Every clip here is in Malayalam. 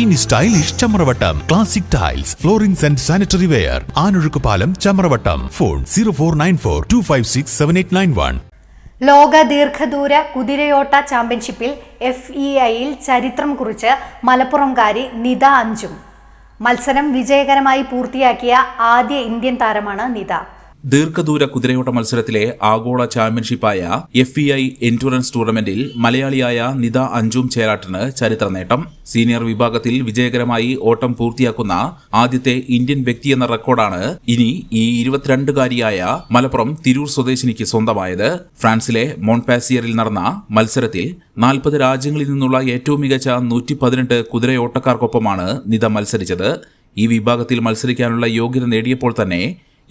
ഇനി stylish Chamravattam. Classic tiles floorings and sanitary ware Anozhukkupalam Chamravattam. Phone zero four nine four two five six seven eight nine one ലോക ദീർഘദൂര കുതിരയോട്ട ചാമ്പ്യൻഷിപ്പിൽ എഫ് ഇ ഐയിൽ ചരിത്രം കുറിച്ച് മലപ്പുറംകാരി നിത അഞ്ചും. മത്സരം വിജയകരമായി പൂർത്തിയാക്കിയ ആദ്യ ഇന്ത്യൻ താരമാണ് നിത. ദീർഘദൂര കുതിരയോട്ട മത്സരത്തിലെ ആഗോള ചാമ്പ്യൻഷിപ്പായ എഫ് ഇ ഐ എൻഡുറൻസ് ടൂർണമെന്റിൽ മലയാളിയായ നിത അഞ്ചും ചേരാട്ടിന് ചരിത്ര നേട്ടം സീനിയർ വിഭാഗത്തിൽ വിജയകരമായി ഓട്ടം പൂർത്തിയാക്കുന്ന ആദ്യത്തെ ഇന്ത്യൻ വ്യക്തിയെന്ന റെക്കോർഡാണ് ഇനി ഈ ഇരുപത്തിരണ്ടുകാരിയായ മലപ്പുറം തിരൂർ സ്വദേശിനിക്ക് സ്വന്തമായത്. ഫ്രാൻസിലെ മോൺപാസിയറിൽ നടന്ന മത്സരത്തിൽ നാൽപ്പത് രാജ്യങ്ങളിൽ നിന്നുള്ള ഏറ്റവും മികച്ച നൂറ്റി പതിനെട്ട് കുതിരയോട്ടക്കാർക്കൊപ്പമാണ് നിത മത്സരിച്ചത്. ഈ വിഭാഗത്തിൽ മത്സരിക്കാനുള്ള യോഗ്യത നേടിയപ്പോൾ തന്നെ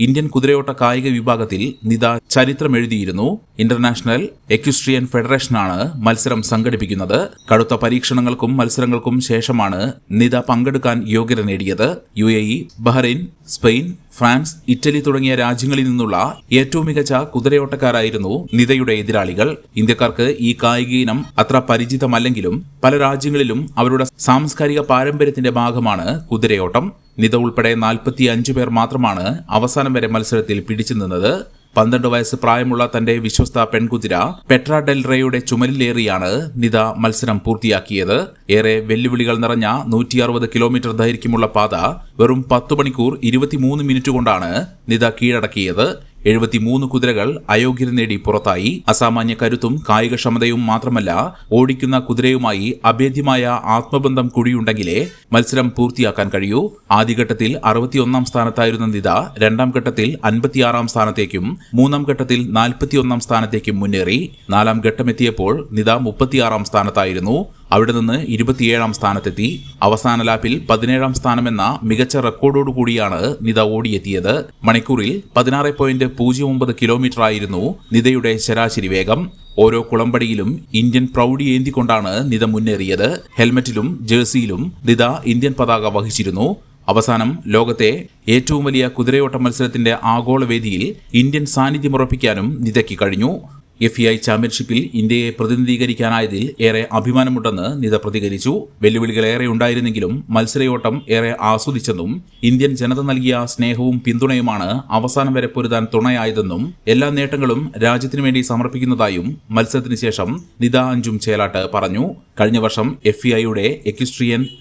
ഇന്ത്യൻ കുതിരയോട്ട കായിക വിഭാഗത്തിൽ നിത ചരിത്രമെഴുതിയിരുന്നു. ഇന്റർനാഷണൽ എക്യുസ്ട്രിയൻ ഫെഡറേഷനാണ് മത്സരം സംഘടിപ്പിക്കുന്നത്. കടുത്ത പരീക്ഷണങ്ങൾക്കും മത്സരങ്ങൾക്കും ശേഷമാണ് നിത പങ്കെടുക്കാൻ യോഗ്യത നേടിയത്. U A E Bahrain Spain France Italy തുടങ്ങിയ രാജ്യങ്ങളിൽ നിന്നുള്ള ഏറ്റവും മികച്ച കുതിരയോട്ടക്കാരായിരുന്നു നിതയുടെ എതിരാളികൾ. ഇന്ത്യക്കാർക്ക് ഈ കായിക ഇനം അത്ര പരിചിതമല്ലെങ്കിലും പല രാജ്യങ്ങളിലും അവരുടെ സാംസ്കാരിക പാരമ്പര്യത്തിന്റെ ഭാഗമാണ് കുതിരയോട്ടം. നിത ഉൾപ്പെടെ നാൽപ്പത്തി അഞ്ച് പേർ മാത്രമാണ് അവസാനം വരെ മത്സരത്തിൽ പിടിച്ചു നിന്നത്. പന്ത്രണ്ട് വയസ്സ് പ്രായമുള്ള തന്റെ വിശ്വസ്ത പെൺകുതിര പെട്ര ഡെൽറയുടെ ചുമലിലേറിയാണ് നിത മത്സരം പൂർത്തിയാക്കിയത്. ഏറെ വെല്ലുവിളികൾ നിറഞ്ഞ നൂറ്റി അറുപത് കിലോമീറ്റർ ദൈർഘ്യമുള്ള പാത വെറും പത്ത് മണിക്കൂർ ഇരുപത്തിമൂന്ന് മിനിറ്റ് കൊണ്ടാണ് നിത കീഴടക്കിയത്. എഴുപത്തിമൂന്ന് കുതിരകൾ അയോഗ്യത നേടി പുറത്തായി. അസാമാന്യ കരുത്തും കായികക്ഷമതയും മാത്രമല്ല ഓടിക്കുന്ന കുതിരയുമായി അഭേദ്യമായ ആത്മബന്ധം കൂടിയുണ്ടെങ്കിലേ മത്സരം പൂർത്തിയാക്കാൻ കഴിയൂ. ആദ്യഘട്ടത്തിൽ അറുപത്തിയൊന്നാം സ്ഥാനത്തായിരുന്ന നിത രണ്ടാം ഘട്ടത്തിൽ അൻപത്തിയാറാം സ്ഥാനത്തേക്കും മൂന്നാം ഘട്ടത്തിൽ നാൽപ്പത്തിയൊന്നാം സ്ഥാനത്തേക്കും മുന്നേറി. നാലാം ഘട്ടമെത്തിയപ്പോൾ നിത മുപ്പത്തിയാറാം സ്ഥാനത്തായിരുന്നു. അവിടെ നിന്ന് ഇരുപത്തിയേഴാം സ്ഥാനത്തെത്തി. അവസാന ലാപ്പിൽ പതിനേഴാം സ്ഥാനമെന്ന മികച്ച റെക്കോർഡോടുകൂടിയാണ് നിത ഓടിയെത്തിയത്. മണിക്കൂറിൽ പതിനാറ് പോയിന്റ് പൂജ്യം ഒമ്പത് കിലോമീറ്റർ ആയിരുന്നു നിതയുടെ ശരാശരി വേഗം. ഓരോ കുളമ്പടിയിലും ഇന്ത്യൻ പ്രൗഢി ഏന്തിക്കൊണ്ടാണ് നിത മുന്നേറിയത്. ഹെൽമറ്റിലും ജേഴ്സിയിലും നിത ഇന്ത്യൻ പതാക വഹിച്ചിരുന്നു. അവസാനം ലോകത്തെ ഏറ്റവും വലിയ കുതിരയോട്ട മത്സരത്തിന്റെ ആഗോള വേദിയിൽ ഇന്ത്യൻ സാന്നിധ്യമുറപ്പിക്കാനും നിതയ്ക്ക് കഴിഞ്ഞു. എഫ് ഇ ഐ ചാമ്പ്യൻഷിപ്പിൽ ഇന്ത്യയെ പ്രതിനിധീകരിക്കാനായതിൽ ഏറെ അഭിമാനമുണ്ടെന്ന് നിത പ്രതികരിച്ചു. വെല്ലുവിളികൾ ഏറെ ഉണ്ടായിരുന്നെങ്കിലും മത്സരയോട്ടം ഏറെ ആസ്വദിച്ചെന്നും ഇന്ത്യൻ ജനത നൽകിയ സ്നേഹവും പിന്തുണയുമാണ് അവസാനം വരെ പൊരുതാൻ തുണയായതെന്നും എല്ലാ നേട്ടങ്ങളും രാജ്യത്തിനു വേണ്ടി സമർപ്പിക്കുന്നതായും മത്സരത്തിന് ശേഷം നിത അഞ്ചും ചേലാട്ട് പറഞ്ഞു. കഴിഞ്ഞ വർഷം എഫ് ഇ ഐയുടെ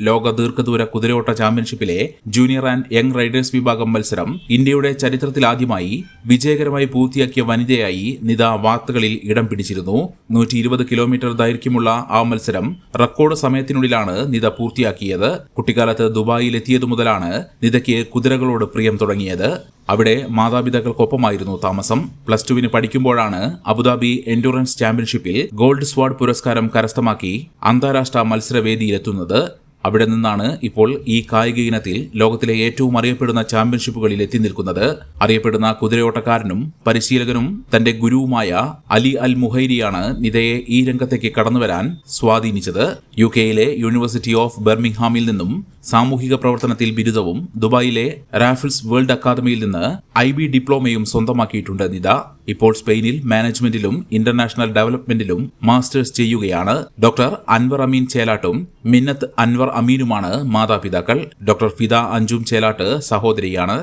ലോക ദീർഘദൂര കുതിരയോട്ട ചാമ്പ്യൻഷിപ്പിലെ ജൂനിയർ ആൻഡ് യങ് റൈഡേഴ്സ് വിഭാഗം മത്സരം ഇന്ത്യയുടെ ചരിത്രത്തിലാദ്യമായി വിജയകരമായി പൂർത്തിയാക്കിയ വനിതയായി നിത വാർത്തകളിൽ ഇടം പിടിച്ചിരുന്നു. നൂറ്റി ഇരുപത് കിലോമീറ്റർ ദൈർഘ്യമുള്ള ആ മത്സരം റെക്കോർഡ് സമയത്തിനുള്ളിലാണ് നിത പൂർത്തിയാക്കിയത്. കുട്ടിക്കാലത്ത് ദുബായിൽ എത്തിയതു മുതലാണ് നിതയ്ക്ക് കുതിരകളോട് പ്രിയം തുടങ്ങിയത്. അവിടെ മാതാപിതാക്കൾക്കൊപ്പമായിരുന്നു താമസം. പ്ലസ് ടുവിന് പഠിക്കുമ്പോഴാണ് അബുദാബി എൻഡുറൻസ് ചാമ്പ്യൻഷിപ്പിൽ ഗോൾഡ് സ്വാഡ് പുരസ്കാരം കരസ്ഥമാക്കി അന്താരാഷ്ട്ര മത്സരവേദിയിലെത്തുന്നത്. അവിടെ നിന്നാണ് ഇപ്പോൾ ഈ കായിക ഇനത്തിൽ ലോകത്തിലെ ഏറ്റവും അറിയപ്പെടുന്ന ചാമ്പ്യൻഷിപ്പുകളിൽ എത്തി നിൽക്കുന്നത്. അറിയപ്പെടുന്ന കുതിരയോട്ടക്കാരനും പരിശീലകനും തന്റെ ഗുരുവുമായ അലി അൽ മുഹൈരിയാണ് നിതയെ ഈ രംഗത്തേക്ക് കടന്നുവരാൻ സ്വാധീനിച്ചത്. യു കെയിലെ യൂണിവേഴ്സിറ്റി ഓഫ് ബെർമിംഗ്ഹാമിൽ നിന്നും സാമൂഹിക പ്രവർത്തനത്തിൽ ബിരുദവും ദുബായിലെ റാഫിൾസ് വേൾഡ് അക്കാദമിയിൽ നിന്ന് ഐ ബി ഡിപ്ലോമയും സ്വന്തമാക്കിയിട്ടുണ്ട് നിത. ഇപ്പോൾ സ്പെയിനിൽ മാനേജ്മെന്റിലും ഇന്റർനാഷണൽ ഡെവലപ്മെന്റിലും മാസ്റ്റേഴ്സ് ചെയ്യുകയാണ് ഡോക്ടർ അൻവർ അമീൻ ചേലാട്ടും മിന്നത്ത് അൻവർ അമീനുമാണ് മാതാപിതാക്കൾ. ഡോക്ടർ ഫിദ അഞ്ചും ചേലാട്ട് സഹോദരിയാണ്.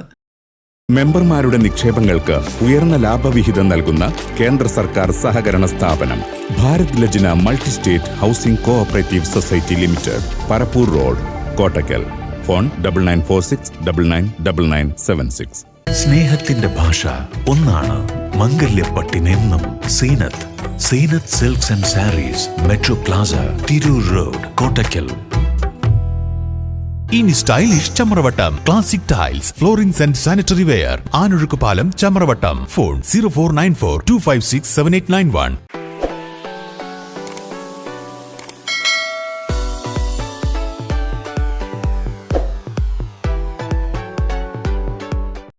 മെമ്പർമാരുടെ നിക്ഷേപങ്ങൾക്ക് ഉയർന്ന ലാഭവിഹിതം നൽകുന്ന കേന്ദ്ര സർക്കാർ സഹകരണ സ്ഥാപനം Bharat Lajna multi state housing cooperative society limited Parappur road Kottakkal. Phone double nine four six double nine double nine seven six. സ്നേഹത്തിന്റെ ഭാഷ ഒന്നാണ് മംഗല്യപ്പട്ടിനെന്നും Zeenath Zeenath silks and sarees metro plaza Tirur road Kottakkal ഇനി stylish Chamravattam classic tiles floorings and sanitary ware Anozhukkupalam Chamravattam. Phone zero four nine four two five six seven eight nine one.